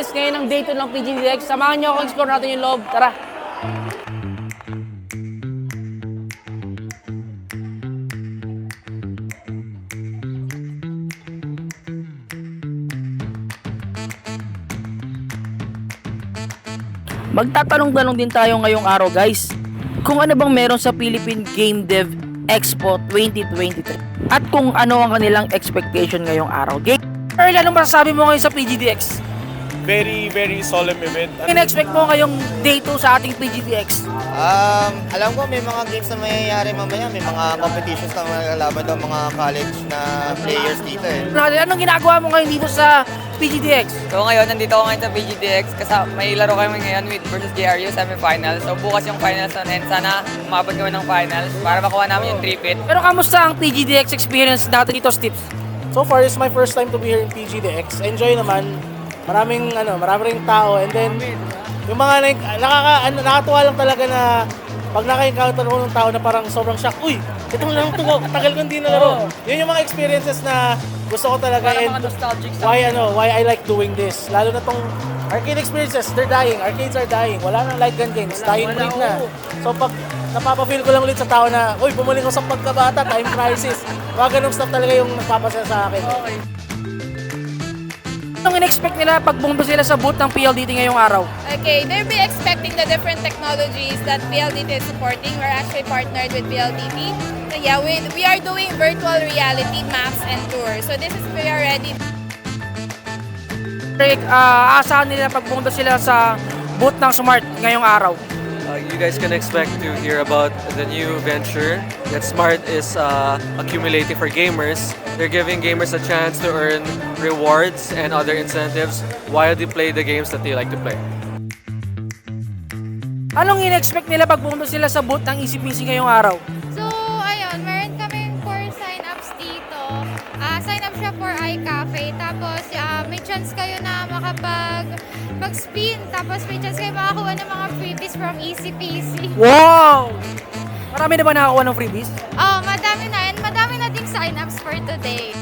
guys ngayon ng day 2 ng PGDX. Samahan nyo ako explore natin yung loob. Tara! Magtatanong-tanong din tayo ngayong araw guys kung ano bang meron sa Philippine Game Dev Expo 2023 at kung ano ang kanilang expectation ngayong araw. Game Earl, anong masasabi mo ngayon sa PGDX? Very, very solemn event. Ano in-expect mo ngayong day 2 sa ating PGDX? Um, alam ko may mga games na mangyayari mamaya, may mga competitions na malalaban daw mga college na players dito eh. Anong ginagawa mo ngayon dito sa PGDX? So ngayon, nandito ako ngayon sa BGDX kasi may laro kami ngayon with versus JRU semifinals. So bukas yung finals na and sana umabot kami ng finals para makuha namin yung 3 pit. Pero kamusta ang PGDX experience natin dito, Stips? So far, it's my first time to be here in PGDX. Enjoy naman. Maraming ano, maraming tao and then yung mga nakaka ano, nakatuwa lang talaga na pag naka-encounter mo ng tao na parang sobrang shock, uy, ito lang to, tagal ko hindi nalaro. Yun yung mga experiences na gusto ko talaga and nostalgic why ano, why I like doing this. Lalo na tong arcade experiences, they're dying. Arcades are dying. Wala nang light gun games. dying wala, breed na. So pag napapa-feel ko lang ulit sa tao na, uy, bumalik ko sa pagkabata, time crisis. Mga ganong stuff talaga yung nagpapasaya sa akin. Anong in-expect nila pag bumaba sila sa booth ng PLDT ngayong araw? Okay, they'll be expecting the different technologies that PLDT is supporting. We're actually partnered with PLDT. So yeah, we, we are doing virtual reality maps and tours. So this is we are ready. Rick, ah, aasahan nila pag pumunta sila sa booth ng Smart ngayong araw. Uh, you guys can expect to hear about the new venture that Smart is uh, accumulating for gamers. They're giving gamers a chance to earn rewards and other incentives while they play the games that they like to play. Anong in-expect nila pag pumunta sila sa booth ng ECPC ngayong araw? So ayun, meron kaming four sign-ups dito. Ah, sign up siya for iCafe. Tapos ah, may chance kayo na makapag mag-spin. Tapos may chance kayo makakuha ng mga freebies from ECPC. Wow! Marami na ba nakakuha ng freebies? Oh, madami na. And madami today.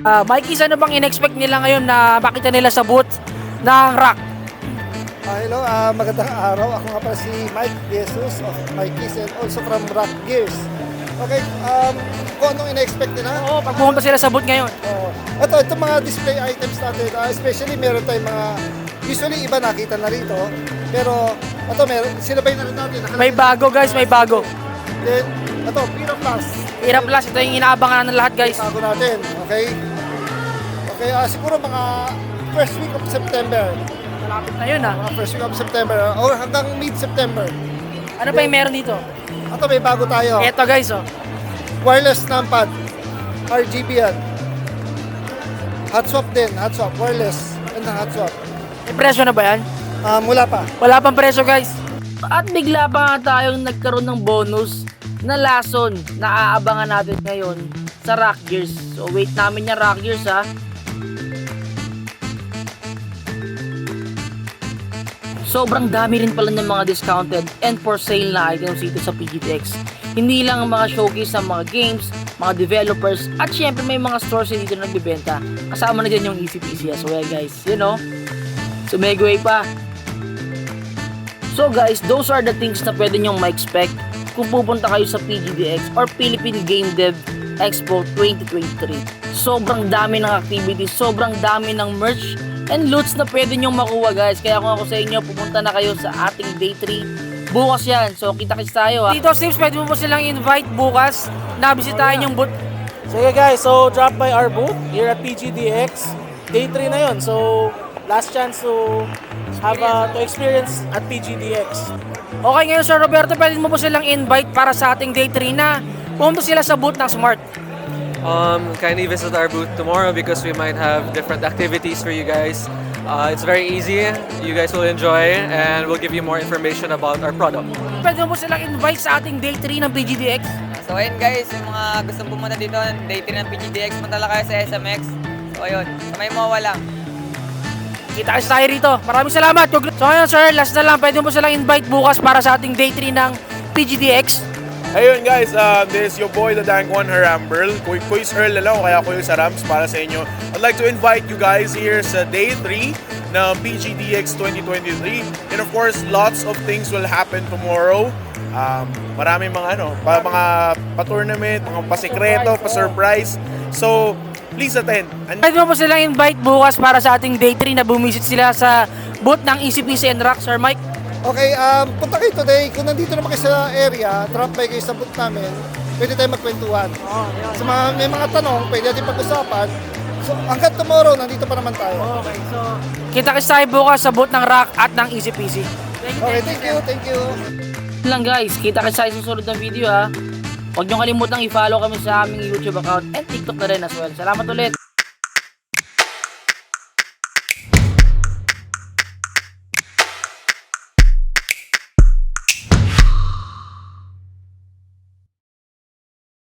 Ah, Mikey, ano bang in-expect nila ngayon na makita nila sa booth ng Rock? Ah, hello, ah, magandang araw. Ako nga pala si Mike Jesus of Mikey's and also from Rock Gears. Okay, um, kung anong ina-expect nila? Oo, pag pumunta sila sa booth ngayon. Oh, ito, ito mga display items natin, ah, especially meron tayong mga, usually iba nakita na rito, pero ito meron, sinabay na rin natin. nakalagay May bago guys, may bago. Then, ito, Pira Plus. Hirap plus, ito yung inaabangan ng lahat guys. Bago natin, okay? Okay, ah, siguro mga first week of September. Malapit na yun ah. Mga first week of September, ah, or hanggang mid-September. Ano pa yung meron dito? Ito, may bago tayo. Eto guys oh. wireless numpad. RGB yan. Hot swap din, hot swap, wireless and hot swap. May presyo na ba yan? Ah, mula pa. Wala pang presyo guys. At bigla pa nga tayong nagkaroon ng bonus na lason na aabangan natin ngayon sa Rock Gears. So wait namin yung Rock Gears ha. Sobrang dami rin pala ng mga discounted and for sale na items dito sa PGTX. Hindi lang ang mga showcase ng mga games, mga developers, at syempre may mga stores dito na nagbibenta. Kasama na dyan yung ECPC as well guys, you know? Sumegway pa. So guys, those are the things na pwede nyong ma-expect kung pupunta kayo sa PGDX or Philippine Game Dev Expo 2023. Sobrang dami ng activities, sobrang dami ng merch and loots na pwede nyong makuha guys. Kaya kung ako sa inyo, pupunta na kayo sa ating day 3. Bukas yan. So kita-kits tayo ha. Dito Sims, pwede mo po silang invite bukas na bisitahin yung booth. Sige guys, so drop by our booth here at PGDX. Day 3 na yon. So last chance to have a, to experience at PGDX. Okay ngayon Sir Roberto, pwede mo po silang invite para sa ating day 3 na pumunta sila sa booth ng Smart. Um, kindly visit our booth tomorrow because we might have different activities for you guys. Uh, it's very easy. You guys will enjoy and we'll give you more information about our product. Pwede mo po silang invite sa ating day 3 ng PGDX. So ayun guys, yung mga gustong pumunta dito, day 3 ng PGDX, punta lang kayo sa SMX. So ayun, may mawala. Kita kasi tayo rito. Maraming salamat. So ngayon sir, last na lang. Pwede mo silang invite bukas para sa ating day 3 ng PGDX. Ayun guys, uh, this is your boy, the Dank One Haramberl. Kuy Kuys Earl na lang o kaya Kuy sa Rams para sa inyo. I'd like to invite you guys here sa day 3 ng PGDX 2023. And of course, lots of things will happen tomorrow. Um, maraming mga ano, pa, mga pa-tournament, mga pa-sekreto, pa-surprise. So, please attend. And Pwede mo po silang invite bukas para sa ating day 3 na bumisit sila sa booth ng ECPC and Rock, Sir Mike. Okay, um, punta kayo today. Kung nandito naman kayo sa area, drop by kayo sa booth namin, pwede tayo magkwentuhan. Sa mga, may mga tanong, pwede natin pag-usapan. So, hanggang tomorrow, nandito pa naman tayo. Okay, so kita-kits tayo bukas sa booth ng Rock at ng ECPC. Okay, thank you, thank you. Lang guys, kita-kits tayo sa susunod na video ha. Huwag nyo kalimutang i-follow kami sa aming YouTube account and TikTok na rin as well. Salamat ulit!